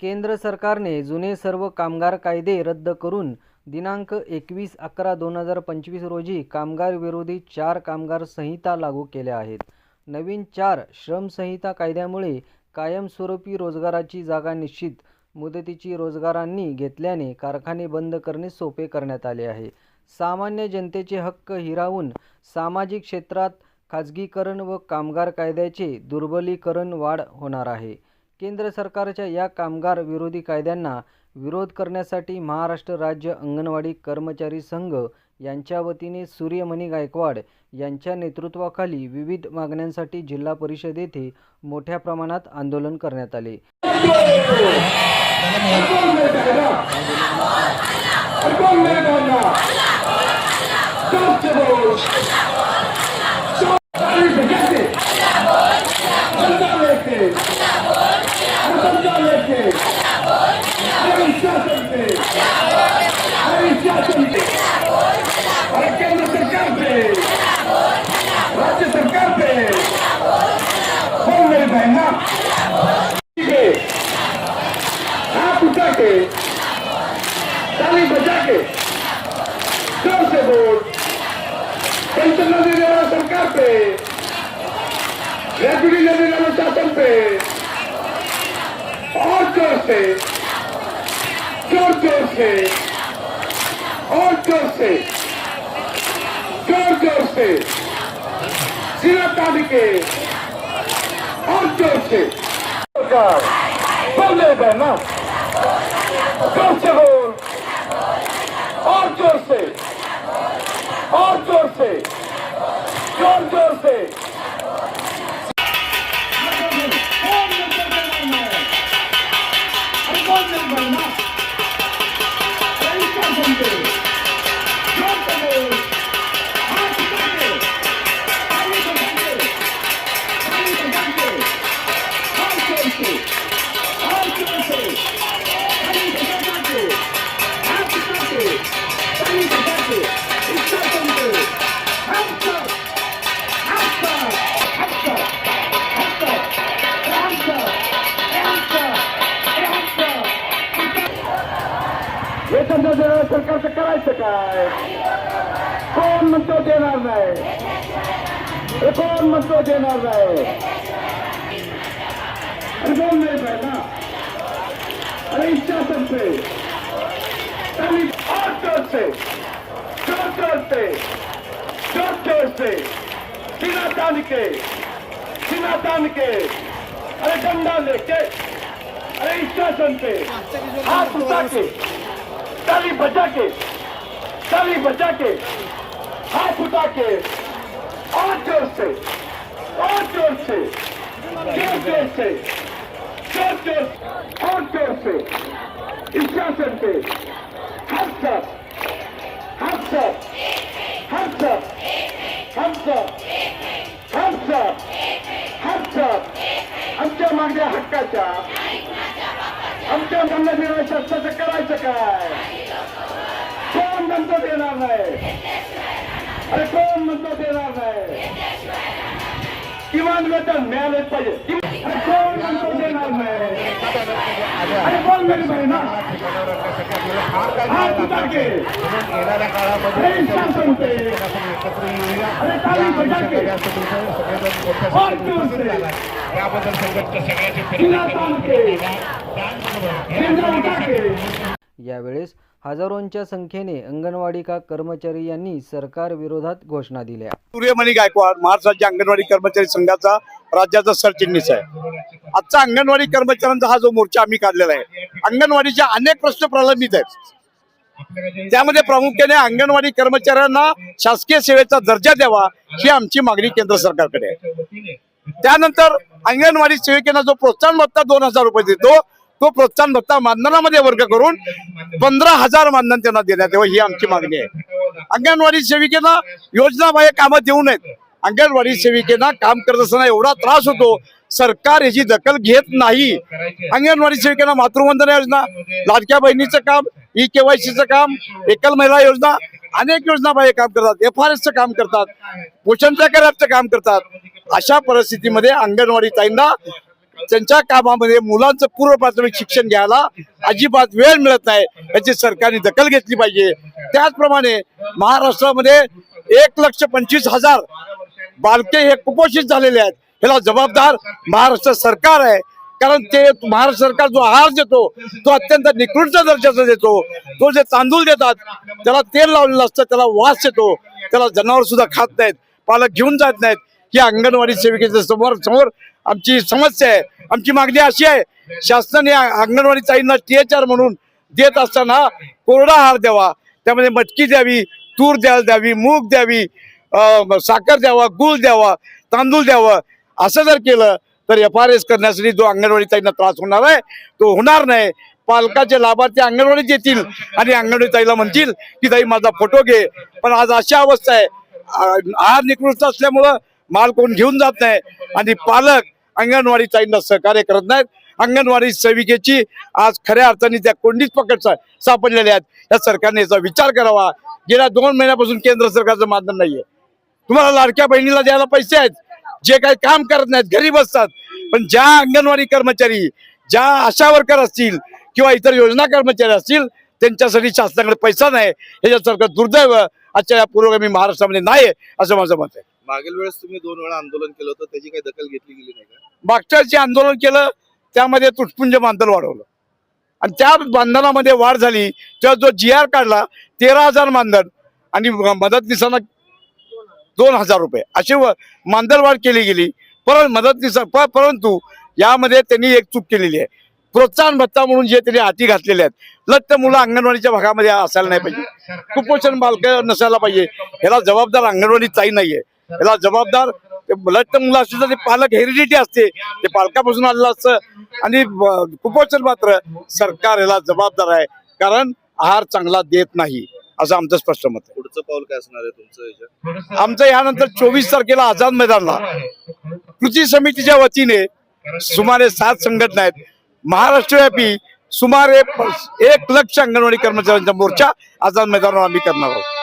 केंद्र सरकारने जुने सर्व कामगार कायदे रद्द करून दिनांक एकवीस अकरा दोन हजार पंचवीस रोजी कामगार विरोधी चार कामगार संहिता लागू केल्या आहेत. नवीन चार श्रमसंहिता कायद्यामुळे कायमस्वरूपी रोजगाराची जागा निश्चित मुदतीची रोजगारांनी घेतल्याने कारखाने बंद करणे सोपे करण्यात आले आहे. सामान्य जनतेचे हक्क हिरावून सामाजिक क्षेत्रात खाजगीकरण व कामगार कायद्याचे दुर्बलीकरण वाढ होणार आहे. केंद्र सरकारच्या या कामगार विरोधी कायद्यांना विरोध करण्यासाठी महाराष्ट्र राज्य अंगणवाडी कर्मचारी संघ यांच्या वतीने सूर्यमणी गायकवाड यांच्या नेतृत्वाखाली विविध मागण्यांसाठी जिल्हा परिषद येथे मोठ्या प्रमाणात आंदोलन करण्यात आले कौन मेरे बोलना जोर से बोल ताली बजाते बंदा लेके बंदा लेके अरे शासन पे अरे शासन पे अरे केंद्र सरकार पे राज्य सरकार पे कौन मेरे बहना ठीक है हाथ उठा के ताली बजा के जोर से बोल पेंशन न देने वाला सरकार पे ग्रेजुटी न देने वाले शासन पे और जोर से जोर जोर से और जोर से जोर जोर से सिरा ताली के और जोर से बोले बहना जोर से बोल और जोर से और जोर से जोर जोर से वेतन न सरकारचं करायचं काय? कोण म्हणतो देणार नाही? कोण म्हणतो देणार नाही? अरे बोल नाही पाहिजे ना. अरे इच्छा संपते. त्यांनी और जोर से जोर जोर से जोर तानके. से तानके. अरे दंडा लेके अरे इच्छा संपते. हाथ उठा के. ताली बजा के ताली बजा के हाथ उठा के और जोर से और जोर से जोर जोर से जोर जोर और जोर से इस शासन पे हम सब हम सब हम सब हम सब हम सब हम सब आमच्या मागण्या हक्काच्या आमच्या म्हणणं देणार शासनाचं करायचं काय? कोण म्हणतो देणार नाही? अरे कोण म्हणतो देणार नाही? किमान वेतन मिळालंच पाहिजे. अरे कोण म्हणतो देणार नाही? अरे कोण मिळेल पाहिजे ना? हात उठा के येणाऱ्या काळामध्ये अरे चालू टाके अरे ताली याबद्दल संघटना सगळ्याचे केंद्र उठा यावेळेस हजारोंच्या संख्येने अंगणवाडी का कर्मचारी यांनी सरकार विरोधात घोषणा दिल्या. सूर्यमणी गायकवाड महाराष्ट्राच्या अंगणवाडी कर्मचारी संघाचा राज्याचा सरचिटणीस आहे. आजचा अंगणवाडी कर्मचाऱ्यांचा हा जो मोर्चा आम्ही काढलेला आहे अंगणवाडीचे अनेक प्रश्न प्रलंबित आहेत. त्यामध्ये प्रामुख्याने अंगणवाडी कर्मचाऱ्यांना शासकीय सेवेचा दर्जा द्यावा ही आमची मागणी केंद्र सरकारकडे आहे. त्यानंतर अंगणवाडी सेविकांना जो प्रोत्साहन भत्ता दोन हजार रुपये देतो तो प्रोत्साहन भत्ता मानधनामध्ये वर्ग करून पंधरा हजार मानधन त्यांना देण्यात यावं ही आमची मागणी आहे. अंगणवाडी सेविकेला योजना बाह्य देऊ नयेत. अंगणवाडी सेविकेना काम करत असताना एवढा त्रास होतो सरकार याची दखल घेत नाही. अंगणवाडी सेविकेना मातृवंदना योजना लाडक्या बहिणीचं काम ई केवायसीचं काम एकल महिला योजना अनेक योजना बाह्य काम करतात एफ आर एसचं काम करतात पोषण चं काम करतात. अशा परिस्थितीमध्ये अंगणवाडी ताईंना त्यांच्या कामामध्ये मुलांचं पूर्व प्राथमिक शिक्षण घ्यायला अजिबात वेळ मिळत नाही. याची सरकारने दखल घेतली पाहिजे. त्याचप्रमाणे महाराष्ट्रामध्ये एक लक्ष पंचवीस हजार बालके हे कुपोषित झालेले आहेत. ह्याला जबाबदार महाराष्ट्र सरकार आहे. कारण ते महाराष्ट्र सरकार जो आहार देतो तो अत्यंत निकृष्ट दर्जाचा देतो. तो जे तांदूळ देतात त्याला तेल लावलेलं असतं त्याला वास येतो. त्याला जनावर सुद्धा खात नाहीत पालक घेऊन जात नाहीत. ही अंगणवाडी सेविकेच्या समोर समोर आमची समस्या आहे. आमची मागणी अशी आहे शासनाने अंगणवाडी ताईंना टी एच आर म्हणून देत असताना कोरडा आहार द्यावा. त्यामध्ये मटकी द्यावी तूर द्यायला द्यावी मूग द्यावी साखर द्यावा गूळ द्यावा तांदूळ द्यावा. असं जर केलं तर एफ आर एस करण्यासाठी जो अंगणवाडी ताईंना त्रास होणार आहे तो होणार नाही. पालकाचे लाभार्थी अंगणवाडीत येतील आणि अंगणवाडी ताईला म्हणतील की ताई माझा फोटो घे. पण आज अशी अवस्था आहे. आहार निकृष्ट असल्यामुळं माल कोण घेऊन जात नाही. आणि पालक अंगणवाडी ताईंना सहकार्य करत नाहीत. अंगणवाडी सेविकेची आज खऱ्या अर्थाने त्या कोंडीच पकड सापडलेल्या आहेत. या सरकारने याचा विचार करावा. गेल्या दोन महिन्यापासून केंद्र सरकारचं मानधन नाहीये. तुम्हाला लाडक्या बहिणीला द्यायला पैसे आहेत. जे काही काम करत नाहीत घरी बसतात. पण ज्या अंगणवाडी कर्मचारी ज्या आशा वर्कर असतील किंवा इतर योजना कर्मचारी असतील त्यांच्यासाठी शासनाकडे पैसा नाही. ह्याच्यासारखं दुर्दैव आजच्या या पुरोगामी महाराष्ट्रामध्ये नाही आहे, असं माझं मत आहे. मागील वेळेस तुम्ही दोन वेळा आंदोलन केलं होतं त्याची काही दखल घेतली गेली नाही का? मागच्या जे आंदोलन केलं त्यामध्ये तुटपुंज बांधण वाढवलं. आणि त्या बांधणामध्ये वाढ झाली तेव्हा जो जी आर काढला तेरा हजार मानधन आणि मदतनीसांना दोन हजार रुपये. अशी मानधनवाढ मानधन वाढ केली गेली. परंतु मदतनीसा प- परंतु यामध्ये त्यांनी एक चूक केलेली आहे. प्रोत्साहन भत्ता म्हणून जे त्यांनी हाती घातलेले आहेत लठ्ठ मुलं अंगणवाडीच्या भागामध्ये असायला नाही पाहिजे. कुपोषण बालक नसायला पाहिजे. ह्याला जबाबदार अंगणवाडी ताई नाहीये. ह्याला जबाबदार लठ्ठ मुलं असतील तर ते पालक हेरिडिटी असते ते पालकापासून आलेलं असतं. आणि कुपोषण मात्र सरकार ह्याला जबाबदार आहे. कारण आहार चांगला देत नाही असं आमचं स्पष्ट मत आहे. पुढचं पाऊल काय असणार आहे तुमचं आमचं यानंतर चोवीस तारखेला आझाद मैदानला. कृती समितीच्या वतीने सुमारे सात संघटना आहेत. महाराष्ट्रव्यापी सुमारे एक लक्ष अंगणवाडी कर्मचाऱ्यांचा मोर्चा आझाद मैदानावर आम्ही करणार आहोत.